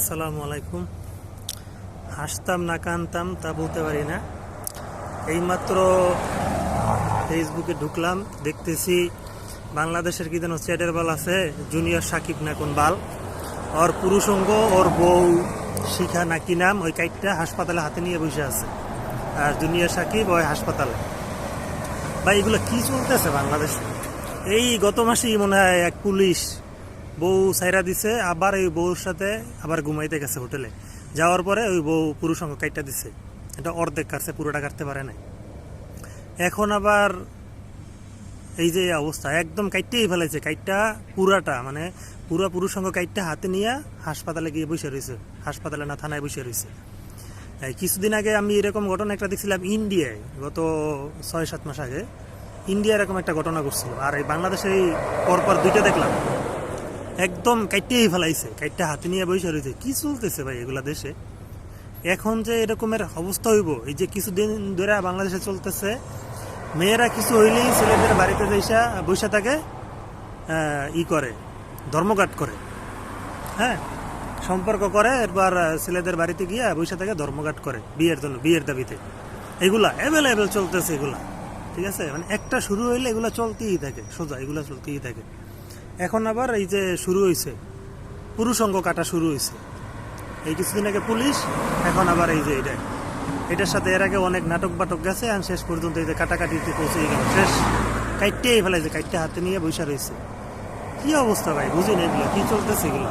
আসসালামু আলাইকুম। হাসতাম না কানতাম তা বলতে পারি না। এইমাত্র ফেসবুকে ঢুকলাম, দেখতেছি বাংলাদেশের কি যেন চ্যাটের বাল আছে, জুনিয়র সাকিব না কোন বাল। ওর পুরুষঙ্গ ওর বউ শিখা না কি নাম, ওই কাইটটা হাসপাতালে হাতে নিয়ে বসে আছে। আর জুনিয়র সাকিব ওই হাসপাতালে। ভাই, এগুলো কি চলতেছে বাংলাদেশে? এই গত মাসেই মনে হয় এক পুলিশ বউ সাইরা দিছে, আবার ওই বউর সাথে আবার ঘুমাইতে গেছে হোটেলে। যাওয়ার পরে ওই বউ পুরুষ অঙ্গ কাইটটা দিছে। এটা অর্ধেক কাটছে, পুরোটা কাটতে পারে নাই। এখন আবার এই যে অবস্থা, একদম কাইটটাই ফেলাইছে। কাইটটা পুরাটা মানে পুরা পুরুষ অঙ্গ কাইটটা হাতে নিয়ে হাসপাতালে গিয়ে বসে রয়েছে হাসপাতালে না, থানায় বসে রয়েছে কিছুদিন আগে আমি এরকম ঘটনা একটা দেখছিলাম ইন্ডিয়ায়, গত ছয় সাত মাস আগে। ইন্ডিয়া এরকম একটা ঘটনা ঘটছিল। আর এই বাংলাদেশে এই পরপর দুইটা দেখলাম। একদম কাইটেই ফেলাইছে কাইটটা হাতে নিয়ে বসে রয়েছে। কি চলতেছে ভাই এগুলা দেশে? এখন যে এরকমের অবস্থা হইব, এই যে কিছুদিন ধরে বাংলাদেশে চলতেছে, মেয়েরা কিছু হইলেই ছেলেদের বাড়িতে যাইসা, বসে থাকে ই করে, ধর্মঘাট করে। হ্যাঁ সম্পর্ক করে, এরপর ছেলেদের বাড়িতে গিয়ে বসে থাকে, ধর্মঘাট করে, বিয়ের জন্য, বিয়ের দাবিতে। এগুলা অ্যাভেলেবেল চলতেছে এগুলা, ঠিক আছে? মানে একটা শুরু হইলে এগুলা চলতেই থাকে, সোজা এগুলা চলতেই থাকে। এখন আবার এই যে শুরু হয়েছে পুরুষ অঙ্গ কাটা শুরু হয়েছে এই কিছুদিন আগে পুলিশ, এখন আবার এই যে এটা। এটার সাথে এর আগে অনেক নাটক বাটক গেছে আর শেষ পর্যন্ত এই যে কাটাকাটিতে পৌঁছে গেল শেষ। কাইটটাই ফেলাইছে, কাইটটা হাতে নিয়ে বৈশা রয়েছে। কি অবস্থা ভাই? বুঝি না এগুলো। কী চলতেছে এগুলো?